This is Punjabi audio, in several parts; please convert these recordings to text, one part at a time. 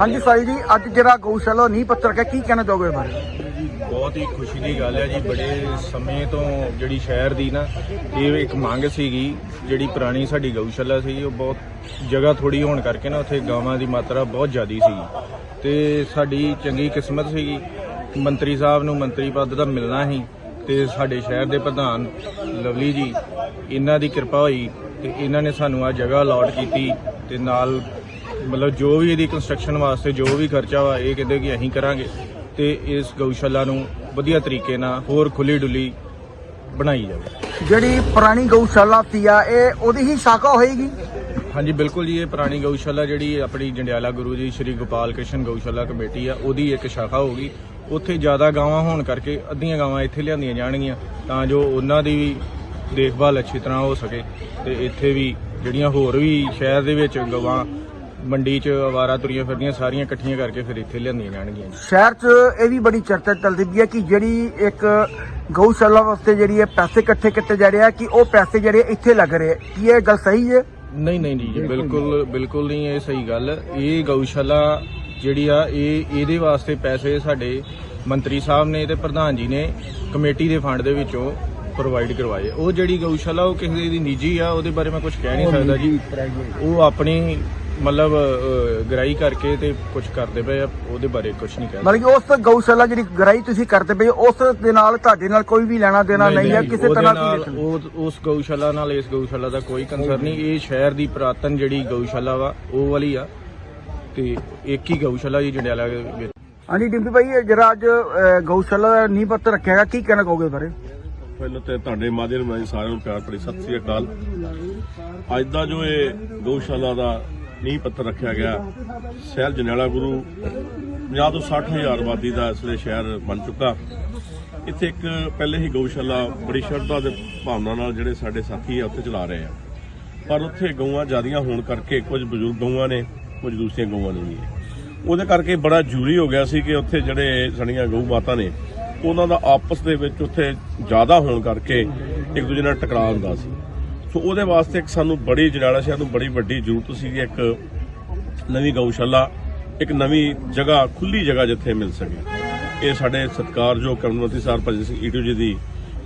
ਹਾਂਜੀ ਸਾਈ ਜੀ ਅੱਜ ਜਿਹੜਾ ਗਊਸ਼ਾਲਾ ਨੀਂਹ ਪੱਥਰ ਰੱਖਿਆ ਕੀ ਕਹਿਣਾ ਚਾਹੋਗੇ ਬਾਰੇ? ਬਹੁਤ ਹੀ ਖੁਸ਼ੀ ਦੀ ਗੱਲ ਹੈ ਜੀ। ਬੜੇ ਸਮੇਂ ਤੋਂ ਜਿਹੜੀ ਸ਼ਹਿਰ ਦੀ ਨਾ, ਇਹ ਇੱਕ ਮੰਗ ਸੀਗੀ, ਜਿਹੜੀ ਪੁਰਾਣੀ ਸਾਡੀ ਗਊਸ਼ਾਲਾ ਸੀ ਉਹ ਬਹੁਤ ਜਗ੍ਹਾ ਥੋੜੀ ਹੋਣ ਕਰਕੇ ਨਾ ਉੱਥੇ ਗਾਵਾਂ ਦੀ ਮਾਤਰਾ ਬਹੁਤ ਜ਼ਿਆਦੀ ਸੀ ਤੇ ਸਾਡੀ ਚੰਗੀ ਕਿਸਮਤ ਸੀਗੀ। ਮੰਤਰੀ ਸਾਹਿਬ ਨੂੰ ਮੰਤਰੀ ਪਦ ਦਾ ਮਿਲਣਾ ਸੀ ਤੇ ਸਾਡੇ ਸ਼ਹਿਰ ਦੇ ਪ੍ਰਧਾਨ ਲਵਲੀ ਜੀ, ਇਹਨਾਂ ਦੀ ਕਿਰਪਾ ਹੋਈ ਤੇ ਇਹਨਾਂ ਨੇ ਸਾਨੂੰ ਆ ਜਗ੍ਹਾ ਅਲਾਟ ਕੀਤੀ ਤੇ ਨਾਲ ਮਤਲਬ ਜੋ ਵੀ ਇਹਦੀ ਕੰਸਟਰਕਸ਼ਨ ਵਾਸਤੇ ਜੋ ਵੀ ਖਰਚਾ ਵਾ, ਇਹ ਕਹਿੰਦੇ ਕਿ ਅਸੀਂ ਕਰਾਂਗੇ। ਤੇ ਇਸ ਗਊਸ਼ਾਲਾ ਨੂੰ ਵਧੀਆ ਤਰੀਕੇ ਨਾਲ ਹੋਰ ਖੁੱਲੀ ਡੁੱਲੀ ਬਣਾਈ ਜਾਵੇ। ਜਿਹੜੀ ਪੁਰਾਣੀ ਗਊਸ਼ਾਲਾ ਸੀ ਆ ਇਹ ਉਹਦੀ ਹੀ ਸ਼ਾਖਾ ਹੋਏਗੀ? ਹਾਂਜੀ ਬਿਲਕੁਲ ਜੀ ਇਹ ਪੁਰਾਣੀ ਗਊਸ਼ਾਲਾ ਜਿਹੜੀ ਆਪਣੀ ਜੰਡਿਆਲਾ ਗੁਰੂ ਜੀ ਸ਼੍ਰੀ ਗੋਪਾਲ ਕ੍ਰਿਸ਼ਨ ਗਊਸ਼ਾਲਾ ਕਮੇਟੀ ਆ ਉਹਦੀ ਇੱਕ ਸ਼ਾਖਾ ਹੋਗੀ ਉੱਥੇ ਜ਼ਿਆਦਾ ਗਾਵਾਂ ਹੋਣ ਕਰਕੇ ਅੱਧੀਆਂ ਗਾਵਾਂ ਇੱਥੇ ਲਿਆਂਦੀਆਂ ਜਾਣਗੀਆਂ ਤਾਂ ਜੋ ਉਹਨਾਂ ਦੀ ਵੀ ਦੇਖਭਾਲ ਅੱਛੀ ਤਰ੍ਹਾਂ ਹੋ ਸਕੇ ਤੇ ਇੱਥੇ ਵੀ ਜਿਹੜੀਆਂ ਹੋਰ ਵੀ ਸ਼ਹਿਰ ਦੇ ਵਿੱਚ ਗਾਵਾਂ ਮੰਡੀ 'ਚ ਆਵਾਰਾ ਤੁਰੀਆਂ ਫਿਰਦੀਆਂ ਸਾਰੀਆਂ ਇਕੱਠੀਆਂ ਕਰਕੇ ਫਿਰ ਇੱਥੇ ਲਿਆਂਦੀਆਂ ਜਾਣਗੀਆਂ ਜੀ। ਸ਼ਹਿਰ 'ਚ ਇਹ ਵੀ ਬੜੀ ਚਰਚਾ ਚੱਲਦੀ ਪਈ ਹੈ ਕਿ ਜਿਹੜੀ ਇੱਕ ਗਊਸ਼ਾਲਾ ਵਾਸਤੇ ਜਿਹੜੀ ਇਹ ਪੈਸੇ ਇਕੱਠੇ ਕੀਤੇ ਜਾ ਰਹੇ ਆ ਕਿ ਉਹ ਪੈਸੇ ਜਿਹੜੇ ਇੱਥੇ ਲੱਗ ਰਹੇ ਆ। ਕੀ ਇਹ ਗੱਲ ਸਹੀ ਹੈ? ਨਹੀਂ ਨਹੀਂ ਜੀ ਬਿਲਕੁਲ ਬਿਲਕੁਲ ਨਹੀਂ। ਇਹ ਸਹੀ ਗੱਲ। ਇਹ ਗਊਸ਼ਾਲਾ ਜਿਹੜੀ ਆ ਇਹ ਇਹਦੇ ਵਾਸਤੇ ਪੈਸੇ ਸਾਡੇ ਮੰਤਰੀ ਸਾਹਿਬ ਨੇ ਤੇ ਪ੍ਰਧਾਨ ਜੀ ਨੇ ਕਮੇਟੀ ਦੇ ਫੰਡ ਦੇ ਵਿੱਚੋਂ ਪ੍ਰੋਵਾਈਡ ਕਰਵਾਏ। ਉਹ ਜਿਹੜੀ ਗਊਸ਼ਾਲਾ ਉਹ ਕਿਸੇ ਦੀ ਨਿੱਜੀ ਆ ਉਹਦੇ ਬਾਰੇ ਮੈਂ ਕੁਝ ਕਹਿ ਨਹੀਂ ਸਕਦਾ ਜੀ। ਉਹ ਆਪਣੀ ਮਤਲਬ ਗਰਾਈ ਕਰਕੇ ਤੇ ਕੁਝ ਕਰਦੇ ਪਏ ਆ ਉਹਦੇ ਬਾਰੇ ਕੁਝ ਨਹੀਂ ਕਹਿ ਮਤਲਬ ਕਿ ਉਸ ਗਊਸ਼ਾਲਾ ਜਿਹੜੀ ਗਰਾਈ ਤੁਸੀਂ ਕਰਦੇ ਪਏ ਹੋ, ਉਸ ਦੇ ਨਾਲ ਤੁਹਾਡੇ ਨਾਲ ਕੋਈ ਵੀ ਲੈਣਾ ਦੇਣਾ ਨਹੀਂ ਹੈ ਕਿਸੇ ਉਹਦੇ ਤਰ੍ਹਾਂ ਨਾਲ ਦੀ ਉਹ ਉਸ ਗਊਸ਼ਾਲਾ ਨਾਲ ਇਸ ਗਊਸ਼ਾਲਾ ਦਾ ਕੋਈ ਕੰਸਰਨ ਨਹੀਂ। ਇਹ ਸ਼ਹਿਰ ਦੀ ਪ੍ਰਾਤਨ ਜਿਹੜੀ ਗਊਸ਼ਾਲਾ ਵਾ ਉਹ ਵਾਲੀ ਆ। ਤੇ ਇੱਕ ਹੀ ਗਊਸ਼ਾਲਾ ਜੀ ਜੰਡਿਆਲਾ ਦੇ ਵਿੱਚ। ਹਾਂਜੀ ਡਿੰਪੀ ਭਾਈ ਇਹ ਜਿਹੜਾ ਅੱਜ ਅਹ, ਗਊਸ਼ਾਲਾ ਦਾ ਨੀਂਹ ਪੱਥਰ ਰੱਖਿਆ ਕੀ ਕਹਿਣਾ ਕਹੋਗੇ ਬਾਰੇ? ਪਹਿਲਾਂ ਤੇ ਤੁਹਾਡੇ ਮਾਧਿਅਮ ਰਾਹੀਂ ਸਾਰਿਆਂ ਨੂੰ ਪਿਆਰ ਭਰੀ ਸਤਿ ਸ੍ਰੀ ਅਕਾਲ। ਅੱਜ ਦਾ ਜੋ ਇਹ ਗਊਸ਼ਾਲਾ ਦਾ ਨੀਂਹ ਪੱਥਰ ਰੱਖਿਆ ਗਿਆ। ਸ਼ਹਿਰ ਜਨੇਲਾ ਗੁਰੂ 50 ਤੋਂ 60 ਹਜ਼ਾਰ ਆਬਾਦੀ ਦਾ ਇਸ ਵੇਲੇ ਸ਼ਹਿਰ ਬਣ ਚੁੱਕਾ। ਇੱਥੇ ਇੱਕ ਪਹਿਲੇ ਹੀ ਗਊਸ਼ਾਲਾ ਬੜੀ ਸ਼ਰਧਾ ਦੇ ਭਾਵਨਾ ਨਾਲ ਜਿਹੜੇ ਸਾਡੇ ਸਾਥੀ ਆ, ਉੱਥੇ ਚਲਾ ਰਹੇ ਆ। ਪਰ ਉੱਥੇ ਗਊਆਂ ਜ਼ਿਆਦੀਆਂ ਹੋਣ ਕਰਕੇ ਕੁਝ ਬਜ਼ੁਰਗ ਗਊਆਂ ਨੇ, ਕੁਝ ਦੂਸਰੀਆਂ ਗਊਆਂ ਨੇ ਵੀ ਉਹਦੇ ਕਰਕੇ ਬੜਾ ਜ਼ਰੂਰੀ ਹੋ ਗਿਆ ਸੀ ਕਿ ਉੱਥੇ ਜਿਹੜੇ ਸਾਡੀਆਂ ਗਊ ਮਾਤਾ ਨੇ, ਉਹਨਾਂ ਦਾ ਆਪਸ ਦੇ ਵਿੱਚ ਉੱਥੇ ਜ਼ਿਆਦਾ ਹੋਣ ਕਰਕੇ ਇੱਕ ਦੂਜੇ ਨਾਲ ਟਕਰਾਅ ਹੁੰਦਾ ਸੀ। ਸੋ ਉਹਦੇ ਵਾਸਤੇ ਇੱਕ ਸਾਨੂੰ ਬੜੀ ਜਨਾਲਾ ਸ਼ਹਿਰ ਨੂੰ ਬੜੀ ਵੱਡੀ ਜ਼ਰੂਰਤ ਸੀ ਇੱਕ ਨਵੀਂ ਗਊਸ਼ਾਲਾ, ਇੱਕ ਨਵੀਂ ਜਗ੍ਹਾ, ਖੁੱਲੀ ਜਗ੍ਹਾ ਜਿੱਥੇ ਮਿਲ ਸਕੇ। ਇਹ ਸਾਡੇ ਸਤਿਕਾਰਯੋਗ ਕਰਮਨਵਤੀ ਸਾਹਿਬ ਭਜਨ ਸਿੰਘ ਈਟੂ ਜੀ ਦੀ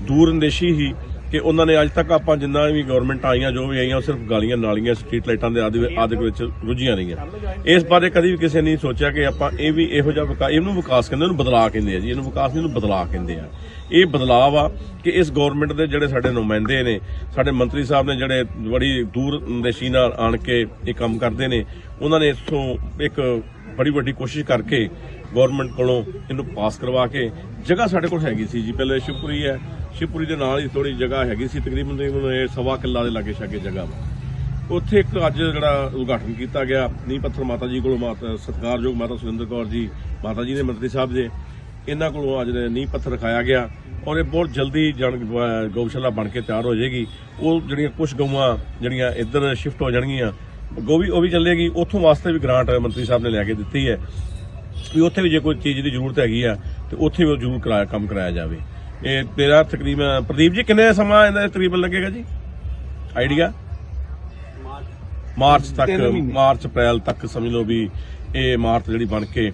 ਦੂਰ ਅੰਦੇਸ਼ੀ ਹੀ ਕਿ ਉਹਨਾਂ ਨੇ ਅੱਜ ਤੱਕ ਆਪਾਂ ਜਿੰਨਾ ਵੀ ਗਵਰਨਮੈਂਟ ਆਈਆਂ, ਜੋ ਵੀ ਆਈਆਂ, ਉਹ ਸਿਰਫ ਗਾਲੀਆਂ, ਨਾਲੀਆਂ ਸਟਰੀਟ ਲਾਈਟਾਂ ਦੇ ਆਦਿ ਆਦਿ ਵਿੱਚ ਰੁੱਝੀਆਂ ਰਹੀਆਂ। ਇਸ ਬਾਰੇ ਕਦੀ ਵੀ ਕਿਸੇ ਨੇ ਨਹੀਂ ਸੋਚਿਆ ਕਿ ਆਪਾਂ ਇਹ ਵੀ ਇਹੋ ਜਿਹਾ ਵਿਕਾਸ ਇਹਨੂੰ ਵਿਕਾਸ ਕਹਿੰਦੇ, ਇਹਨੂੰ ਬਦਲਾਅ ਕਹਿੰਦੇ ਆ ਜੀ, ਇਹਨੂੰ ਵਿਕਾਸ ਨਹੀਂ, ਇਹਨੂੰ ਬਦਲਾਅ ਕਹਿੰਦੇ ਆ। ਇਹ ਬਦਲਾਅ ਆ ਕਿ ਇਸ ਗਵਰਨਮੈਂਟ ਦੇ ਜਿਹੜੇ ਸਾਡੇ ਨੁਮਾਇੰਦੇ ਨੇ, ਸਾਡੇ ਮੰਤਰੀ ਸਾਹਿਬ ਨੇ ਜਿਹੜੇ ਬੜੀ ਦੂਰ ਅੰਦੇਸ਼ੀ ਨਾਲ ਆਣ ਕੇ ਇਹ ਕੰਮ ਕਰਦੇ ਨੇ, ਉਹਨਾਂ ਨੇ ਇਥੋਂ ਇੱਕ ਬੜੀ ਵੱਡੀ ਕੋਸ਼ਿਸ਼ ਕਰਕੇ ਗਵਰਨਮੈਂਟ ਕੋਲੋਂ ਇਹਨੂੰ ਪਾਸ ਕਰਵਾ ਕੇ, ਜਗ੍ਹਾ ਸਾਡੇ ਕੋਲ ਹੈਗੀ ਸੀ ਜੀ, ਪਹਿਲੇ ਸ਼ਿਵਪੁਰੀ ਹੈ ਸ਼ਿਵਪੁਰੀ ਦੇ ਨਾਲ ਹੀ ਥੋੜੀ ਜਗ੍ਹਾ ਹੈਗੀ ਸੀ, ਤਕਰੀਬਨ ਤਕਰੀਬਨ ਇਹ ਸਵਾ ਕਿੱਲਾ ਦੇ ਲਾਗੇ ਛਾਗੇ ਜਗ੍ਹਾ ਵਾ। ਉੱਥੇ ਇੱਕ ਅੱਜ ਜਿਹੜਾ ਉਦਘਾਟਨ ਕੀਤਾ ਗਿਆ, ਨੀਂਹ ਪੱਥਰ ਮਾਤਾ ਜੀ ਕੋਲੋਂ ਮਾਤਾ, ਸਤਿਕਾਰਯੋਗ ਮਾਤਾ ਸੁਰਿੰਦਰ ਕੌਰ ਜੀ, ਮਾਤਾ ਜੀ ਦੇ ਮੰਤਰੀ ਸਾਹਿਬ ਦੇ, ਇਹਨਾਂ ਕੋਲੋਂ ਅੱਜ ਨੀਂਹ ਪੱਥਰ ਰਖਾਇਆ ਗਿਆ ਔਰ ਇਹ ਬਹੁਤ ਜਲਦੀ ਜਨ ਗਊਸ਼ਾਲਾ ਬਣ ਕੇ ਤਿਆਰ ਹੋ ਜਾਏਗੀ। ਉਹ ਜਿਹੜੀਆਂ ਕੁਝ ਗਊਆਂ ਜਿਹੜੀਆਂ ਇੱਧਰ ਸ਼ਿਫਟ ਹੋ ਜਾਣਗੀਆਂ ਗੋ ਵੀ, ਉਹ ਵੀ ਚੱਲੇਗੀ। ਉਥੋਂ ਵਾਸਤੇ ਵੀ ਗ੍ਰਾਂਟ ਮੰਤਰੀ ਸਾਹਿਬ ਨੇ ਲੈ ਕੇ ਦਿੱਤੀ ਹੈ। ਵੀ ਉੱਥੇ ਵੀ ਜੇ ਕੋਈ ਚੀਜ਼ ਦੀ ਜ਼ਰੂਰਤ ਹੈਗੀ ਆ, ਤੇ ਉੱਥੇ ਵੀ ਉਹ ਜ਼ਰੂਰ ਕਰਾਇਆ, ਕੰਮ ਕਰਾਇਆ ਜਾਵੇ। ਇਹ ਤੇਰਾ ਤਕਰੀਬਨ ਪ੍ਰਦੀਪ ਜੀ ਕਿੰਨੇ ਸਮਾਂ ਇਹਦਾ ਤਕਰੀਬਨ ਲੱਗੇਗਾ ਜੀ? ਆਈਡੀਆ ਮਾਰਚ ਤੱਕ ਮਾਰਚ ਅਪ੍ਰੈਲ ਤੱਕ ਸਮਝ ਲਓ ਵੀ ਇਹ ਇਮਾਰਤ ਜਿਹੜੀ ਬਣ ਕੇ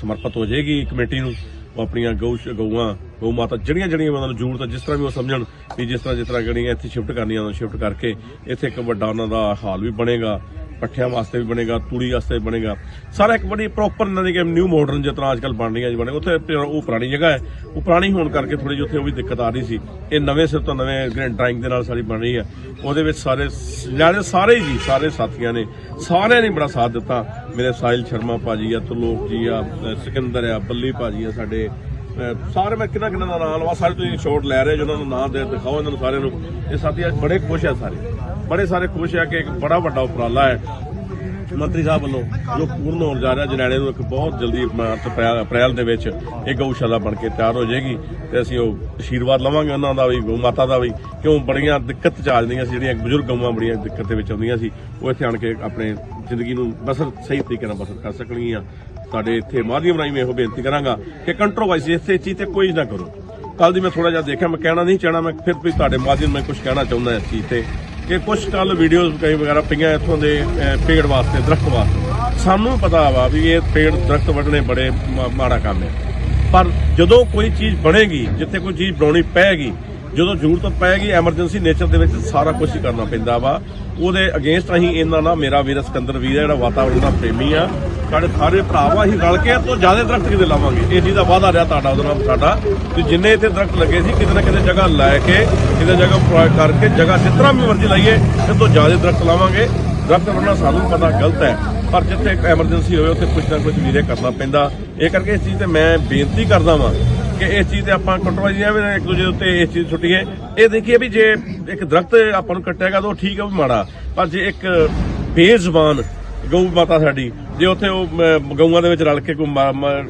ਸਮਰਪਿਤ ਹੋ ਜਾਏਗੀ ਕਮੇਟੀ ਨੂੰ। ਉਹ ਆਪਣੀਆਂ ਗਊ ਗਊਆਂ ਗਊ ਮਾਤਾ ਜਿਹੜੀਆਂ ਜਿਹੜੀਆਂ ਉਹਨਾਂ ਨੂੰ ਜ਼ਰੂਰਤ ਹੈ ਜਿਸ ਤਰ੍ਹਾਂ ਵੀ ਉਹ ਸਮਝਣ ਵੀ ਜਿਸ ਤਰ੍ਹਾਂ ਜਿਸ ਤਰ੍ਹਾਂ ਜਿਹੜੀਆਂ ਇੱਥੇ ਸ਼ਿਫਟ ਕਰਨੀਆਂ ਉਹਨਾਂ ਸ਼ਿਫਟ ਕਰਕੇ ਇੱਥੇ ਇੱਕ ਵੱਡਾ ਉਹਨਾਂ ਦਾ ਹਾਲ ਵੀ ਬਣੇਗਾ। ਪੱਠਿਆਂ ਵਾਸਤੇ ਵੀ ਬਣੇਗਾ ਤੂੜੀ ਵਾਸਤੇ ਵੀ ਬਣੇਗਾ। ਸਾਰਾ ਇੱਕ ਬੜੀ ਪ੍ਰੋਪਰ ਇਹਨਾਂ ਦੀ ਨਿਊ ਮਾਡਰਨ ਜਿਸ ਤਰ੍ਹਾਂ ਅੱਜਕੱਲ ਬਣ ਰਹੀਆਂ ਜੀ ਬਣੇ। ਉੱਥੇ ਉਹ ਪੁਰਾਣੀ ਜਗ੍ਹਾ ਹੈ। ਉਹ ਪੁਰਾਣੀ ਹੋਣ ਕਰਕੇ ਥੋੜੀ ਜਿਹੀ ਉੱਥੇ ਉਹ ਵੀ ਦਿੱਕਤ ਆ ਰਹੀ ਸੀ। ਇਹ ਨਵੇਂ ਸਿਰ ਤੋਂ ਨਵੇਂ ਗ੍ਰੈਂਡ ਡਰਾਇੰਗ ਦੇ ਨਾਲ ਸਾਡੀ ਬਣ ਰਹੀ ਹੈ। ਉਹਦੇ ਵਿੱਚ ਸਾਰੇ ਜਿਹੜੇ ਸਾਰੇ ਜੀ ਸਾਰੇ ਸਾਥੀਆਂ ਨੇ ਸਾਰਿਆਂ ਨੇ ਬੜਾ ਸਾਥ ਦਿੱਤਾ। ਮੇਰੇ ਸਾਹਿਲ ਸ਼ਰਮਾ ਭਾਜੀ ਆ ਤਲੋਕ ਜੀ ਆ ਅ, ਸਿਕੰਦਰ ਆ ਬੱਲੀ ਭਾਜੀ ਆ ਸਾਡੇ। ਸਾਰੇ ਮੈਂ ਕਿੰਨਾ ਕਿੰਨਾ ਦਾ ਨਾਮ ਲਵਾ ਸਾਰੇ ਤੁਸੀਂ ਸ਼ੋਟ ਲੈ ਰਹੇ ਜੋ ਉਹਨਾਂ ਨੂੰ ਨਾਂ ਦੇ ਦਿਖਾਓ ਇਹਨਾਂ ਨੂੰ ਸਾਰਿਆਂ ਨੂੰ। ਇਹ ਸਾਥੀ ਅੱਜ ਬੜੇ ਖੁਸ਼ ਆ ਸਾਰੇ। ਬੜੇ ਸਾਰੇ ਖੁਸ਼ ਹੈ ਕਿ ਇੱਕ ਬੜਾ ਵੱਡਾ ਉਪਰਾਲਾ ਹੈ। ਮੰਤਰੀ ਸਾਹਿਬ ਵੱਲੋਂ ਜੋ ਪੂਰਨ ਹੋਣ ਜਾ ਰਿਹਾ ਜਨੈਣੇ ਨੂੰ ਇੱਕ ਬਹੁਤ ਜਲਦੀ ਅਪ੍ਰੈਲ ਦੇ ਵਿੱਚ ਇਹ ਗਊਸ਼ਾਲਾ ਬਣ ਕੇ ਤਿਆਰ ਹੋ ਜਾਏਗੀ ਤੇ ਅਸੀਂ ਉਹ ਆਸ਼ੀਰਵਾਦ ਲਵਾਂਗੇ ਉਹਨਾਂ ਦਾ ਵੀ, ਗਊ ਮਾਤਾ ਦਾ ਵੀ, ਕਿਉਂ ਬੜੀਆਂ ਦਿੱਕਤ ਚ ਆ ਜਾਂਦੀਆਂ ਸੀ, ਜਿਹੜੀਆਂ ਬਜ਼ੁਰਗ ਗਊਆਂ ਬੜੀਆਂ ਦਿੱਕਤ ਦੇ ਵਿੱਚ ਆਉਂਦੀਆਂ ਸੀ, ਉਹ ਇੱਥੇ ਆਣ ਕੇ ਆਪਣੇ ਜ਼ਿੰਦਗੀ ਨੂੰ ਬਸਰ, ਸਹੀ ਤਰੀਕੇ ਨਾਲ ਬਸਰ ਕਰ ਸਕਣਗੀਆਂ। ਸਾਡੇ ਇੱਥੇ ਮਾਧਿਅਮ ਰਾਹੀਂ ਮੈਂ ਇਹੋ ਬੇਨਤੀ ਕਰਾਂਗਾ ਕਿ ਕੰਟਰੋਵਰਸੀ ਇਸੇ ਚੀਜ਼ ਤੇ ਕੋਈ ਨਾ ਕਰੋ। ਕੱਲ ਦੀ ਮੈਂ ਥੋੜਾ ਜਿਹਾ ਦੇਖਿਆ, ਮੈਂ ਕਹਿਣਾ ਨਹੀਂ ਚਾਹਣਾ ਮੈਂ ਫਿਰ ਵੀ ਤੁਹਾਡੇ ਮਾਧਿਅਮ ਮੈਂ ਕੁਝ ਕਹਿਣਾ ਚਾਹੁੰਦਾ ਇਸ ਚੀਜ਼ ਤੇ। ਕਿ ਕੁਝ ਕੱਲ ਵੀਡੀਓਜ਼ ਕਈ ਵਗੈਰਾ ਪਈਆਂ ਇੱਥੋਂ ਦੇ ਅਹ, ਪੇੜ ਵਾਸਤੇ ਦਰਖਤ ਵਾਸਤੇ। ਸਾਨੂੰ ਪਤਾ ਵਾ ਵੀ ਇਹ ਪੇੜ ਦਰਖਤ ਵੱਢਣੇ ਬੜੇ ਮਾੜਾ ਕੰਮ ਹੈ। ਪਰ ਜਦੋਂ ਕੋਈ ਚੀਜ਼ ਬਣੇਗੀ ਜਿੱਥੇ ਕੋਈ ਚੀਜ਼ ਬਣਾਉਣੀ ਪਏਗੀ ਜਦੋਂ ਜ਼ਰੂਰਤ ਪਏਗੀ ਐਮਰਜੈਂਸੀ ਨੇਚਰ ਦੇ ਵਿੱਚ ਸਾਰਾ ਕੁਝ ਹੀ ਕਰਨਾ ਪੈਂਦਾ ਵਾ। ਉਹਦੇ ਅਗੇਂਸਟ ਅਸੀਂ ਇਹਨਾਂ ਨਾਲ ਮੇਰਾ ਵੀਰ ਸਿਕੰਦਰ ਵੀਰ ਹੈ ਜਿਹੜਾ ਵਾਤਾਵਰਣ ਦਾ ਪ੍ਰੇਮੀ ਆ। ਸਾਡੇ ਸਾਰੇ ਭਰਾਵਾਂ ਅਸੀਂ ਰਲ ਕੇ ਤੋਂ ਜ਼ਿਆਦਾ ਦਰਖਤ ਕਿਤੇ ਲਾਵਾਂਗੇ। ਇਹ ਚੀਜ਼ ਦਾ ਵਾਅਦਾ ਰਿਹਾ ਤੁਹਾਡਾ, ਉਹਦੇ ਨਾਲ ਸਾਡਾ। ਕਿ ਜਿੰਨੇ ਇੱਥੇ ਦਰਖਤ ਲੱਗੇ ਸੀ, ਕਿਤੇ ਨਾ ਕਿਤੇ ਜਗ੍ਹਾ ਲੈ ਕੇ, ਕਿਤੇ ਜਗ੍ਹਾ ਪ੍ਰੋਵਾਈਡ ਕਰਕੇ, ਜਗ੍ਹਾ ਜਿਸ ਤਰ੍ਹਾਂ ਵੀ ਮਰਜ਼ੀ ਲਾਈਏ ਇਹ ਤੋਂ ਜ਼ਿਆਦਾ ਦਰਖਤ ਲਾਵਾਂਗੇ। ਦਰਖਤ ਵੱਢਣਾ ਸਾਨੂੰ ਪਤਾ ਗਲਤ ਹੈ, ਪਰ ਜਿੱਥੇ ਇੱਕ ਐਮਰਜੈਂਸੀ ਹੋਵੇ, ਉੱਥੇ ਕੁਝ ਨਾ ਕੁਝ ਵੀਰੇ ਕਰਨਾ ਪੈਂਦਾ। ਇਹ ਕਰਕੇ ਇਸ ਚੀਜ਼ ਤੇ ਮੈਂ ਬੇਨਤੀ ਕਰਦਾ ਵਾਂ ਕਿ ਇਸ ਚੀਜ਼ ਤੇ ਆਪਾਂ ਕੰਟਰੋਵਰਸੀਆਂ ਵੀ ਇੱਕ ਦੂਜੇ ਉੱਤੇ ਇਸ ਚੀਜ਼ ਛੁੱਟੀਏ ਇਹ ਦੇਖੀਏ ਵੀ ਜੇ ਇੱਕ ਦਰਖਤ ਆਪਾਂ ਨੂੰ ਕੱਟੇਗਾ ਤਾਂ ਉਹ ਠੀਕ ਹੈ ਵੀ ਮਾੜਾ। ਪਰ ਜੇ ਇੱਕ ਬੇਜ਼ਬਾਨ ਗਊ ਮਾਤਾ ਸਾਡੀ ਜੇ ਉੱਥੇ ਉਹ ਗਊਆਂ ਦੇ ਵਿੱਚ ਰਲ ਕੇ ਕੋਈ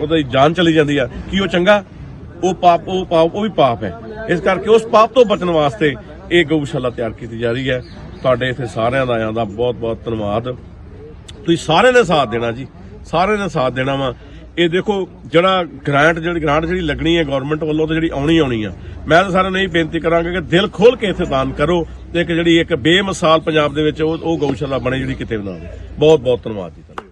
ਉਹਦੀ ਜਾਨ ਚਲੀ ਜਾਂਦੀ ਆ, ਕੀ ਉਹ ਚੰਗਾ? ਉਹ ਪਾਪ ਉਹ ਪਾਪ, ਉਹ ਵੀ ਪਾਪ ਹੈ। ਇਸ ਕਰਕੇ ਉਸ ਪਾਪ ਤੋਂ ਬਚਣ ਵਾਸਤੇ ਇਹ ਗਊਸ਼ਾਲਾ ਤਿਆਰ ਕੀਤੀ ਜਾ ਰਹੀ ਹੈ। ਤੁਹਾਡੇ ਇੱਥੇ ਸਾਰਿਆਂ ਦਾ ਆਇਆਂ ਦਾ ਬਹੁਤ ਬਹੁਤ ਧੰਨਵਾਦ। ਤੁਸੀਂ ਸਾਰਿਆਂ ਨੇ ਸਾਥ ਦੇਣਾ ਜੀ। ਸਾਰਿਆਂ ਨੇ ਸਾਥ ਦੇਣਾ ਵਾ। ਇਹ ਦੇਖੋ, ਜਿਹੜਾ ਗ੍ਰਾਂਟ ਜਿਹੜੀ ਗ੍ਰਾਂਟ ਜਿਹੜੀ ਲੱਗਣੀ ਹੈ ਗਵਰਨਮੈਂਟ ਵੱਲੋਂ ਤੇ ਜਿਹੜੀ ਆਉਣੀ ਆਉਣੀ ਆ। ਮੈਂ ਤਾਂ ਸਾਰਿਆਂ ਨੂੰ ਇਹ ਬੇਨਤੀ ਕਰਾਂਗਾ ਕਿ ਦਿਲ ਖੋਲ ਕੇ ਇੱਥੇ ਦਾਨ ਕਰੋ ਤੇ ਇੱਕ ਜਿਹੜੀ ਇੱਕ ਬੇਮਿਸਾਲ ਪੰਜਾਬ ਦੇ ਵਿੱਚ ਉਹ ਉਹ ਗਊਸ਼ਾਲਾ ਬਣੇ ਜਿਹੜੀ ਕਿਤੇ ਵੀ ਨਾ ਬਹੁਤ ਬਹੁਤ ਧੰਨਵਾਦ ਜੀ ਤੁਹਾਡਾ।